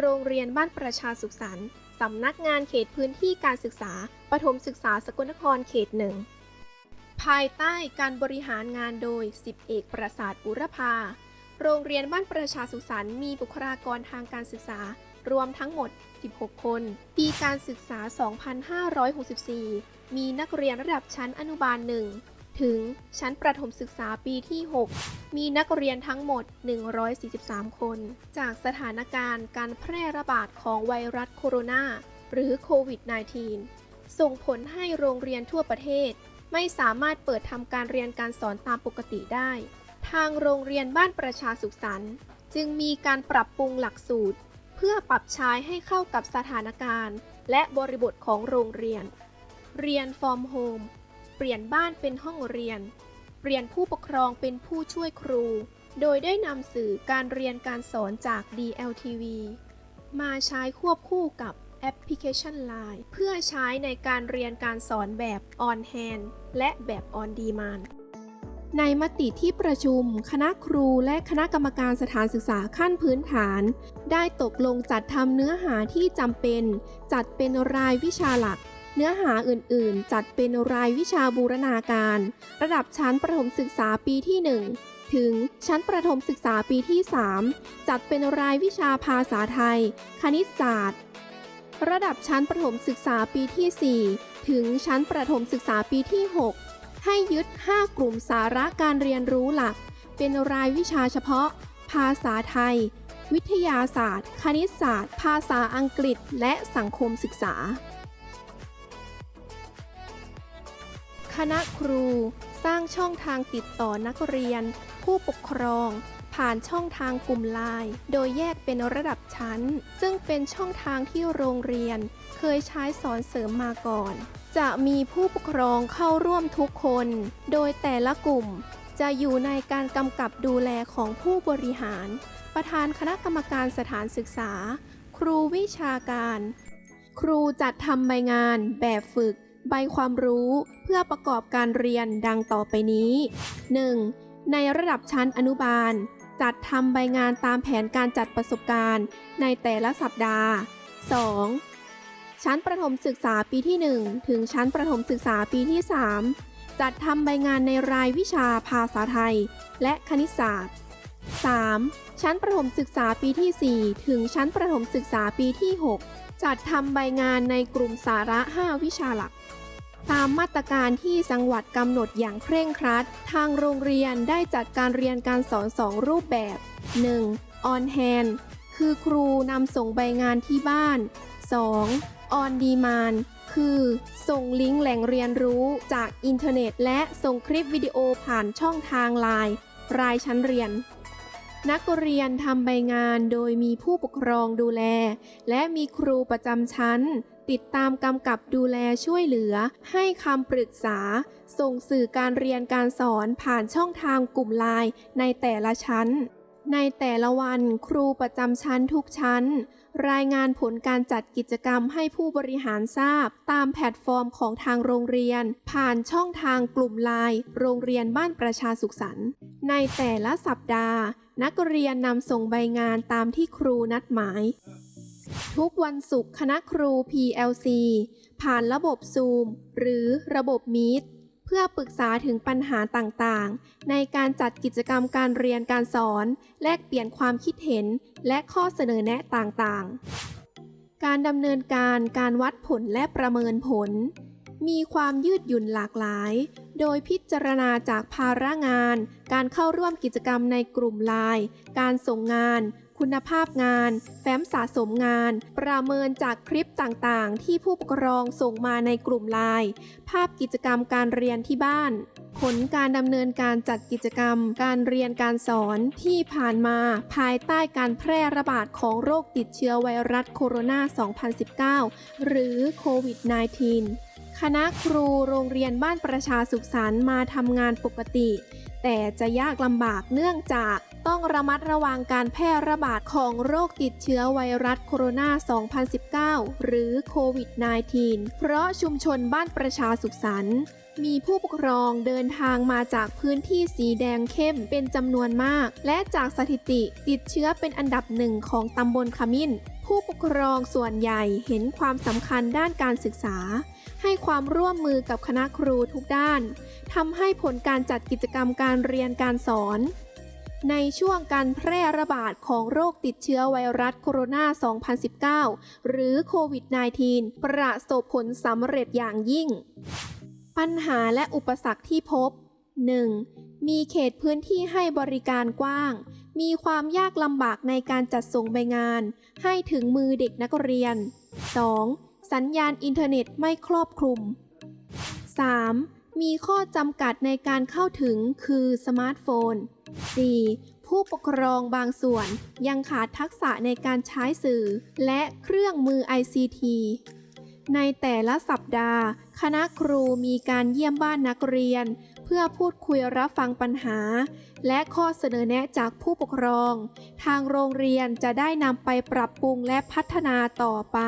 โรงเรียนบ้านประชาสุขสันต์สำนักงานเขตพื้นที่การศึกษา ประถมศึกษาสกลนครเขตหนึ่ง ภายใต้การบริหารงานโดย10เอกประสาทอุรพา โรงเรียนบ้านประชาสุขสันต์มีบุคลากรทางการศึกษารวมทั้งหมด 16 คน ปีการศึกษา 2564 มีนักเรียนระดับชั้นอนุบาล1 ถึงชั้นประถมศึกษาปีที่ 6 มีนักเรียนทั้งหมด 143 คน จากสถานการณ์การแพร่ระบาดของไวรัสโคโรนาหรือโควิด -19 ส่งผลให้โรงเรียนทั่วประเทศ ไม่สามารถเปิดทำการเรียนการสอนตามปกติได้ ทางโรงเรียนบ้านประชาสุขสันต์จึงมีการปรับปรุงหลักสูตร เพื่อปรับใช้ให้เข้ากับสถานการณ์ และบริบทของโรงเรียน เรียนฟอร์มโฮม เปลี่ยนบ้านเป็นห้องเรียน เปลี่ยนผู้ปกครองเป็นผู้ช่วยครู โดยได้นำสื่อการเรียนการสอนจาก DLTV มาใช้ควบคู่กับแอปพลิเคชัน Line เพื่อใช้ในการเรียนการสอนแบบ On Hand และแบบ On Demand ในมติที่ประชุม คณะครูและคณะกรรมการสถานศึกษาขั้นพื้นฐาน ได้ตกลงจัดทำเนื้อหาที่จำเป็น จัดเป็นรายวิชาหลัก เนื้อหาอื่นๆ จัดเป็นรายวิชาบูรณาการ ระดับชั้นประถมศึกษาปีที่ 1 ถึงชั้นประถมศึกษาปีที่ 3 จัดเป็นรายวิชาภาษาไทย คณิตศาสตร์ ระดับชั้นประถมศึกษาปีที่ 4 ถึงชั้นประถมศึกษาปีที่ 6 ให้ยึด 5 กลุ่มสาระการเรียนรู้หลัก เป็นรายวิชาเฉพาะ ภาษาไทย วิทยาศาสตร์ คณิตศาสตร์ ภาษาอังกฤษ และสังคมศึกษา คณะครู สร้างช่องทางติดต่อนักเรียน ผู้ปกครอง ผ่านช่องทางกลุ่มไลน์โดยแยกเป็นระดับชั้น ซึ่งเป็นช่องทางที่โรงเรียน เคยใช้สอนเสริมมาก่อน จะมีผู้ปกครองเข้าร่วมทุกคน โดยแต่ละกลุ่ม จะอยู่ในการกำกับดูแลของผู้บริหาร ประธานคณะกรรมการสถานศึกษา ครูวิชาการ ครูจัดทำใบงานแบบฝึก ใบความรู้เพื่อประกอบการเรียนดังต่อไปนี้ 1. ในระดับชั้นอนุบาล จัดทำใบงานตามแผนการจัดประสบการณ์ ในแต่ละสัปดาห์ 2. ชั้นประถมศึกษาปีที่ 1 ถึงชั้นประถมศึกษาปีที่ 3 จัดทำใบงานในรายวิชาภาษาไทย และคณิตศาสตร์ 3. ชั้นประถมศึกษาปีที่ 4 ถึงชั้นประถมศึกษาปีที่ 6 จัดทำใบงานในกลุ่มสาระ 5 วิชาหลัก ตามมาตรการที่จังหวัดกำหนดอย่างเคร่งครัด ทางโรงเรียนได้จัดการเรียนการสอน 2 รูปแบบ 1. On Hand คือครูนำส่งใบงานที่บ้าน 2. On Demand คือ ส่งลิงก์แหล่งเรียนรู้จากอินเทอร์เน็ต และส่งคลิปวิดีโอผ่านช่องทางไลน์รายชั้นเรียน นักเรียนทำใบงานโดยมีผู้ปกครองดูแล และมีครูประจำชั้น ติดตามกำกับดูแลช่วยเหลือ ให้คำปรึกษา ส่งสื่อการเรียนการสอนผ่านช่องทางกลุ่มไลน์ในแต่ละชั้น ในแต่ละวันครูประจำชั้นทุกชั้น รายงานผลการจัดกิจกรรมให้ผู้บริหารทราบ ตามแพลตฟอร์มของทางโรงเรียน ผ่านช่องทางกลุ่มไลน์โรงเรียนบ้านประชาสุขสันต์ในแต่ละสัปดาห์ นักเรียนนำส่งใบงานตามที่ครูนัดหมาย ทุกวันศุกร์คณะครู PLC ผ่านระบบ Zoom หรือระบบ Meet เพื่อปรึกษาถึงปัญหาต่างๆ ในการจัดกิจกรรมการเรียนการสอน แลกเปลี่ยนความคิดเห็น และข้อเสนอแนะต่างๆ การดำเนินการการวัดผลและประเมินผล มีความยืดหยุ่นหลากหลาย โดยพิจารณาจากภาระงาน การเข้าร่วมกิจกรรมในกลุ่มไลน์ การส่งงาน คุณภาพงาน แฟ้มสะสมงาน ประเมินจากคลิปต่างๆ ที่ผู้ปกครองส่งมาในกลุ่มไลน์ ภาพกิจกรรมการเรียนที่บ้าน ผลการดำเนินการจัดกิจกรรม การเรียนการสอนที่ผ่านมาภายใต้การแพร่ระบาดของโรคติดเชื้อไวรัสโคโรนา 2019 หรือโควิด -19 คณะครูโรงเรียนบ้านประชาสุขสันต์มาทำงานปกติ แต่จะยากลำบากเนื่องจากต้องระมัดระวังการแพร่ระบาดของโรคติดเชื้อไวรัสโคโรนา 2019 หรือโควิด -19 เพราะชุมชนบ้านประชาสุขสันต์มีผู้ปกครองเดินทางมาจากพื้นที่สีแดงเข้มเป็นจำนวนมาก และจากสถิติติดเชื้อเป็นอันดับหนึ่งของตำบลขมิ้นผผู้ปกครองส่วนใหญ่เห็นความสำคัญด้านการศึกษา ให้ความร่วมมือกับคณะครูทุกด้านทำให้ผลการจัดกิจกรรมการเรียนการสอน ในช่วงการแพร่ระบาดของโรคติดเชื้อไวรัสโคโรนา 2019 หรือโควิด -19 ประสบผลสำเร็จอย่างยิ่ง ปัญหาและอุปสรรคที่พบ 1. มีเขตพื้นที่ให้บริการกว้าง มีความยากลำบากในการจัดส่งใบงาน ให้ถึงมือเด็กนักเรียน 2. สัญญาณอินเทอร์เน็ตไม่ครอบคลุม 3. มีข้อจำกัดในการเข้าถึงคือสมาร์ทโฟน 4. ผู้ปกครองบางส่วนยังขาดทักษะในการใช้สื่อ และเครื่องมือ ICT ในแต่ละสัปดาห์ คณะครูมีการเยี่ยมบ้านนักเรียน เพื่อพูดคุยรับฟังปัญหา และข้อเสนอแนะจากผู้ปกครอง ทางโรงเรียนจะได้นำไปปรับปรุงและพัฒนาต่อไป